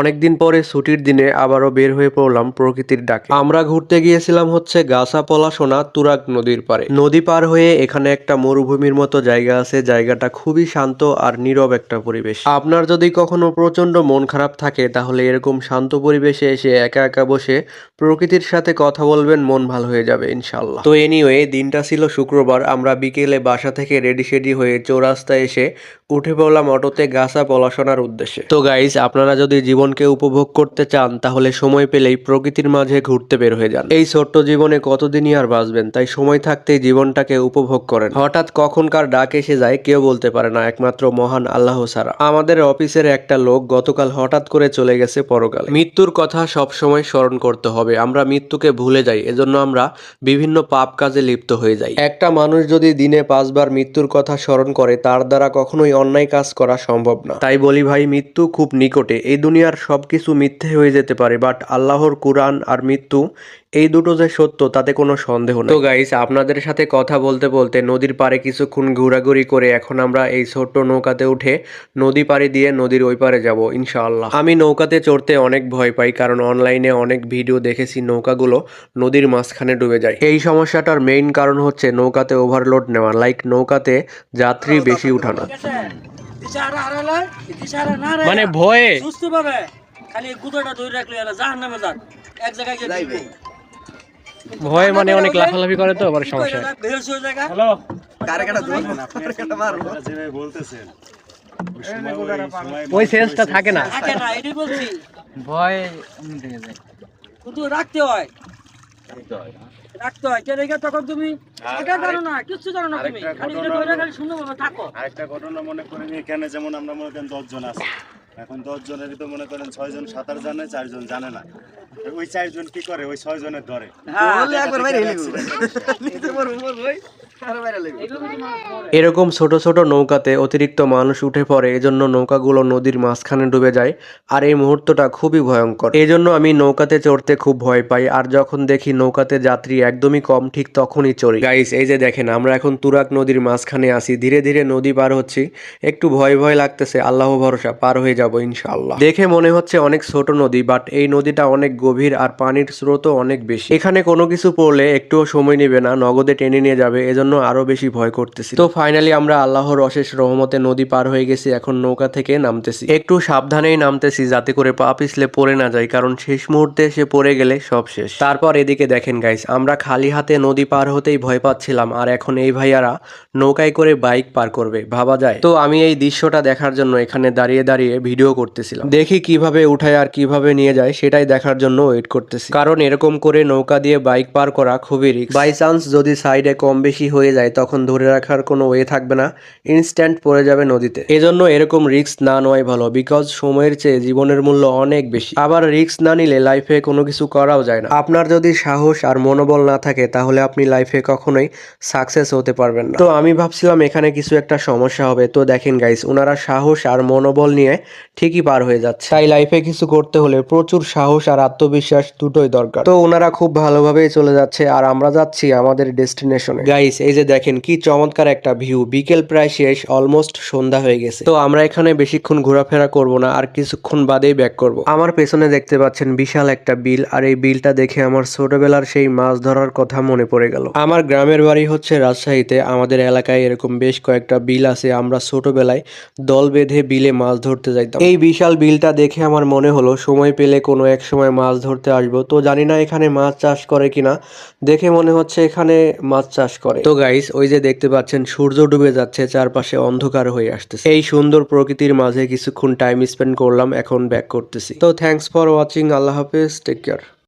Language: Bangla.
অনেকদিন পরে ছুটির দিনে আবারও বের হয়ে পড়লাম প্রকৃতির ডাকে। আমরা ঘুরতে গিয়েছিলাম হচ্ছে গাছা পলাশোনা তুরাগ নদীর পারে নদী পার হয়ে এখানে একটা মরুভূমির মতো জায়গা আছে, জায়গাটা খুবই শান্ত আর নীরব একটা পরিবেশ। আপনার যদি কখনো প্রচণ্ড মন খারাপ থাকে, তাহলে এরকম শান্ত পরিবেশে এসে একা একা বসে প্রকৃতির সাথে কথা বলবেন, মন ভালো হয়ে যাবে ইনশাল্লাহ তো এনিওয়ে দিনটা ছিল শুক্রবার, আমরা বিকেলে বাসা থেকে রেডি সেডি হয়ে চৌরাস্তায় এসে উঠে পড়লাম অটোতে গাছা পলাশোনার উদ্দেশ্যে। তো গাইজ আপনারা যদি জীবনকে উপভোগ করতে চান, তাহলে সময় পেলেই প্রকৃতির মাঝে ঘুরতে বের হয়ে যান। এই ছোট্ট জীবনে কতদিনই আর বাঁচবেন, তাই সময় থাকতেই জীবনটাকে উপভোগ করেন। হঠাৎ কখনকার ডাক এসে যায়, কেউ বলতে পারে না, একমাত্র মহান আল্লাহ ছাড়া। আমাদের অফিসের একটা লোক গতকাল হঠাৎ করে চলে গেছে পরকালে। মৃত্যুর কথা সব সময় স্মরণ করতে হবে, আমরা মৃত্যুকে ভুলে যাই, এজন্য আমরা বিভিন্ন পাপ কাজে লিপ্ত হয়ে যাই। একটা মানুষ যদি দিনে পাঁচবার মৃত্যুর কথা স্মরণ করে, তার দ্বারা কখনোই অন্যায় কাজ করা সম্ভব না। তাই বলি ভাই, মৃত্যু খুব নিকটে, এই দুনিয়ার সবকিছু মিথ্যে হয়ে যেতে পারে বাট আল্লাহর কুরআন আর মৃত্যু, এই দুটো যে সত্য, তাতে কোনো সন্দেহ নেই। তো গাইস আপনাদের সাথে কথা বলতে বলতে নদীর পাড়ে কিছুক্ষণ ঘোরাঘুরি করে এখন আমরা এই ছোট্ট নৌকাতে উঠে নদী পাড়ি দিয়ে নদীর ওই পারে যাব, ইনশাআল্লাহ। আমি নৌকাতে চড়তে অনেক ভয় পাই, কারণ অনলাইনে অনেক ভিডিও দেখেছি নৌকাগুলো নদীর মাঝখানে ডুবে যায়। এই সমস্যাটার মেইন কারণ হচ্ছে নৌকাতে ওভারলোড নেওয়া লাইক নৌকাতে যাত্রী বেশি উঠানো। দিশাহারা হারালে দিশাহারা না রে। মানে ভয়ে? সুস্থ পাবে খালি গুদোটা ধরে রাখলে এরা জাহান নামে যান এক জায়গায় গিয়ে দেখবে ভয়ে মানে অনেক লাফালাফি করে তো আবার সমস্যা। হয়। বেহস হয়ে জায়গা হ্যালো। ওই সেন্সটা থাকে না। থাকে না এটাই বলছি। ভয় কিন্তু রাখতে হয়। রাখতে হয় কেন এখানে তখন তুমি এটা জানো না কিচ্ছু জানো না তুমি। খালি এটা ধরে খালি সুন্দরভাবে থাকো। আরেকটা ঘটনা মনে করেন এখানে যেমন আমরা মনে করেন দশ জন আছে। এখন দশ জনেরই তো মনে করেন ছয় জন সাঁতার জানে চারজন জানে না। ওই চারজন কি করে? ওই ছয় জনের ধরে এরকম ছোট ছোট নৌকাতে অতিরিক্ত মানুষ উঠে পড়ে, এজন্য নৌকাগুলো নদীর মাঝখানে ডুবে যায়, আর এই মুহূর্তটা খুবই ভয়ঙ্কর। এজন্য আমি নৌকাতে চড়তে খুব ভয় পাই, আর যখন দেখি নৌকাতে যাত্রী একদমই কম, ঠিক তখনই চড়ি। গাইস এই যে দেখেন, আমরা এখন তুরাক নদীর মাঝখানে আছি, ধীরে ধীরে নদী পার হচ্ছি। একটু ভয় ভয় লাগতেছে, আল্লাহ ভরসা, পার হয়ে যাব ইনশাল্লাহ দেখে মনে হচ্ছে অনেক ছোট নদী বাট এই নদীটা অনেক গভীর আর পানির স্রোতও অনেক বেশি। এখানে কোনো কিছু পড়লে একটুও সময় নেবে না, নগদে টেনে নিয়ে যাবে, এজন্য আরও বেশি ভয় করতেছি তো ফাইনালি আমরা আল্লাহর অশেষ রহমতে নদী পার হয়ে গেছি, এখন নৌকা থেকে নামতেছি। একটু সাবধানেই নামতেছি যাতে করে পা পিছলে পড়ে না যায়, কারণ শেষ মুহূর্তে এসে পড়ে গেলে সব শেষ। তারপর এদিকে দেখেন গাইস আমরা খালি হাতে নদী পার হতেই ভয় পাচ্ছিলাম, আর এখন এই ভাইয়ারা নৌকায় করে বাইক পার করবে, ভাবা যায়। তো আমি এই দৃশ্যটা দেখার জন্য এখানে দাঁড়িয়ে দাঁড়িয়ে ভিডিও করতেছিলাম। দেখি কীভাবে উঠায় আর কীভাবে নিয়ে যায়, সেটাই দেখার জন্য ওয়েট করতেছি। কারণ এরকম করে নৌকা দিয়ে বাইক পার করা খুবই রিস্ক বাই চান্স যদি সাইডে কম বেশি হয়ে যায়, তখন ধরে রাখার কোনো ওয়ে থাকবে না। ইনস্ট্যান্ট পড়ে যাবে নদীতে। এজন্য এরকম রিস্ক না নেওয়াই ভালো, বিকজ সময়ের চেয়ে জীবনের মূল্য অনেক বেশি। আবার রিস্ক না নিলে লাইফে কোনো কিছু করাও যায় না। আপনার যদি সাহস আর মনোবল না থাকে, তাহলে আপনি লাইফে কখনোই সাকসেস হতে পারবেন না। তো আমি ভাবছিলাম এখানে কিছু একটা সমস্যা হবে। তো দেখেন গাইস ওনারা সাহস আর মনোবল নিয়ে ঠিকই পার হয়ে যাচ্ছে। তাই লাইফে কিছু করতে হলে প্রচুর সাহস আর আত্মবিশ্বাস দুটোই দরকার। তো ওনারা খুব ভালোভাবেই চলে যাচ্ছে, আর আমরা যাচ্ছি আমাদের ডেস্টিনেশনে। গাইস এই যে দেখেন কি চমৎকার একটা ভিউ বিকেল প্রায় শেষ অলমোস্ট সন্ধ্যা হয়ে গেছে। তো আমরা এখানে বেশিক্ষণ ঘোরাফেরা করব না, আর কিছুক্ষণ বাদেই ব্যাক করব। আমার পেছনে দেখতে পাচ্ছেন বিশাল একটা বিল, আর এই বিলটা দেখে আমার ছোটবেলার সেই মাছ ধরার কথা মনে পড়ে গেল। আমার গ্রামের বাড়ি হচ্ছে রাজশাহীতে, আমাদের এলাকায় এরকম বেশ কয়েকটা বিল আছে, আমরা ছোটবেলায় দল বেঁধে বিলে মাছ ধরতে যাইতাম। এই বিশাল বিলটা দেখে আমার মনে হলো, সময় পেলে কোনো এক সময় মাছ ধরতে আসব। তো জানি না এখানে মাছ চাষ করে কিনা, দেখে মনে হচ্ছে এখানে মাছ চাষ করে। তো গাইস, ওই যে দেখতে পাচ্ছেন, সূর্য ডুবে যাচ্ছে, চারপাশে অন্ধকার হয়ে আসতেছে। এই সুন্দর প্রকৃতির মাঝে কিছুক্ষণ টাইম স্পেন্ড করলাম, এখন ব্যাক করতেছি। তো থ্যাঙ্কস ফর ওয়াচিং আল্লাহ হাফেজ টেক কেয়ার